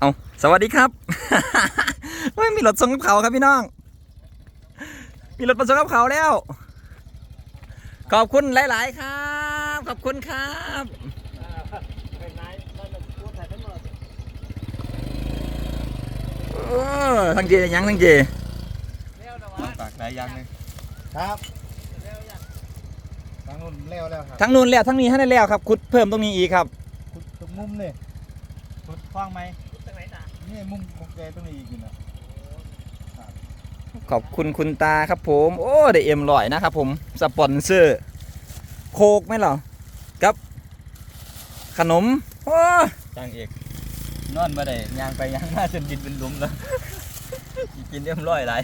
เอาสวัสดีครับไม่มีรถส่งกับเขาครับพี่น้อง มีรถมาส่งกับเขาแล้ว ขอบคุณหลาย ๆ ครับ ขอบคุณครับเออทั้งเจยังทั้งเจปากหลายอย่างเลยครับทางนู้นเร็วแล้วครับทั้งนู้นแล้วทั้งนี้ให้ได้แล้วครับ ขุดเพิ่มตรงนี้อีกครับคุณตรงมุมนี่พุดฟ้องไหม นี่มุมของแกตรงนี้อีกอยู่นะขอบคุณคุณตาครับผม โอ้ได้เอ็มลอยนะครับผม สปอนเซอร์ โคกไหมเหรอกับ ขนม โอ้จ้างเอก นอนมาได้ยางไปยางมาจนดินเป็นหลุมแล้วกินเรียบร้อยหลาย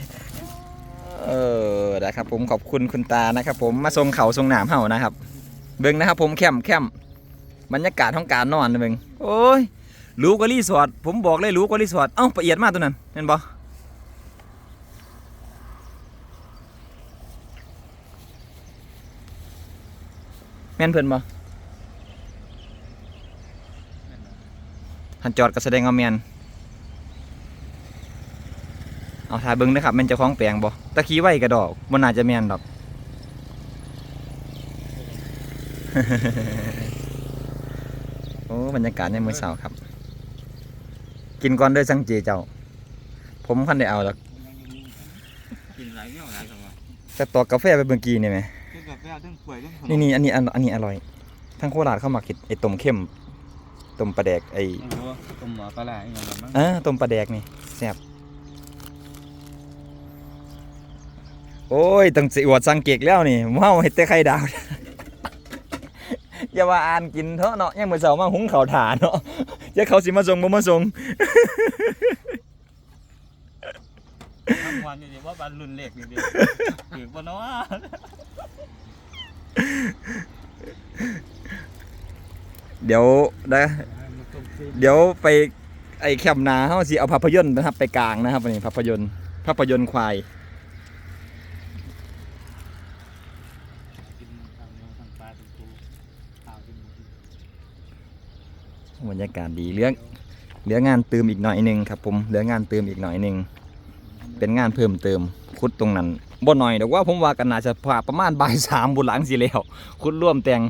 เออได้ครับผมขอบคุณคุณตานะครับผมมาทรงเขาทรงหนามเห่านะครับ เบิ่งนะครับผมแคมป์แคมป์บรรยากาศของการนอนนะเบิ่งโอ้ย รู้กว่ารีสอร์ทผมบอกเลยรู้กว่ารีสอร์ทเอ้าละเอียดมากตัวนั้นเห็นบ่แม่นเพิ่นบ่หันจอดก็แสดงว่าแม่นเอาถ่ายเบิ่งนะครับแม่นเจ้าของแปลงบ่ตะขี้ไว้กระดอกบ่น่าจะแม่นดอกโอ้บรรยากาศในมื้อเช้าครับ กินก่อนเด้อสังเจเจ้า ผมพันได้เอาแล้วกินหลายเงี้ยวหลายสมองแต่ตอกกาแฟไปเมื่อกี้นี่ไหมทั้งกาแฟทั้งกล้วยทั้งขนมนี่นี่อันนี้อันอันนี้อร่อยทั้งโคราชเข้ามากินไอ้ต้มเข้มต้มปลาแดกไอ้โอ้โหต้มหมอปลาไหลาอย่างนั้นมั้งอ่าต้มปลาแดกนี่แซ่บโอ้ยตั้งสิอวดสังเกตแล้วนี่เมาเฮ็ดแต่ไข่ดาว อย่าว่าอ่านกินเถอะเนาะยังมื้อเช้ามาหุงข้าวถ่านเนาะอย่าเขาสิมาส่งบ่มาส่งทั้งวันอยู่ดีว่าบันรุ่นเล็กอยู่ดีถือปะเนาะเดี๋ยวนะเดี๋ยวไปไอ้แคมป์นาเฮาสิเอาภาพยนตร์นะครับ ไปกลางนะครับวันนี้ภาพยนตร์ภาพยนตร์ควาย กินทางเนื้อทางปลาทางปูข้าวกินหมู บรรยากาศดีเหลือเหลืองานเติมอีกหน่อยหนึ่งครับผมเหลืองานเติมอีกหน่อยหนึ่งเป็นงานเพิ่มเติมขุดตรงนั้นบ่หน่อยแต่ว่าผมว่ากันน่าจะพาประมาณบ่ายสามบุหลังสิแล้วขุดร่วมแต่ง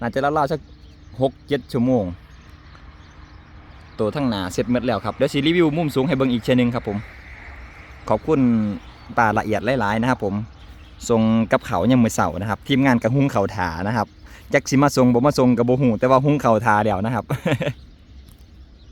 น่าจะราๆสักหกเจ็ดชั่วโมง ตัวทั้งหนาเสร็จหมดแล้วครับเดี๋ยวสิรีวิวมุมสูงให้เบิ่งอีกเช่นนึงครับผม ขอบคุณตาละเอียดหลายๆนะครับผม ทรงกับเขายังมือเสาร์นะครับ ทีมงานกับหุ้งเขาถานะครับจักสิมาทรงบ่มาทรงกับบ่หูแต่ว่าหุ้งเขาทาเดียวนะครับ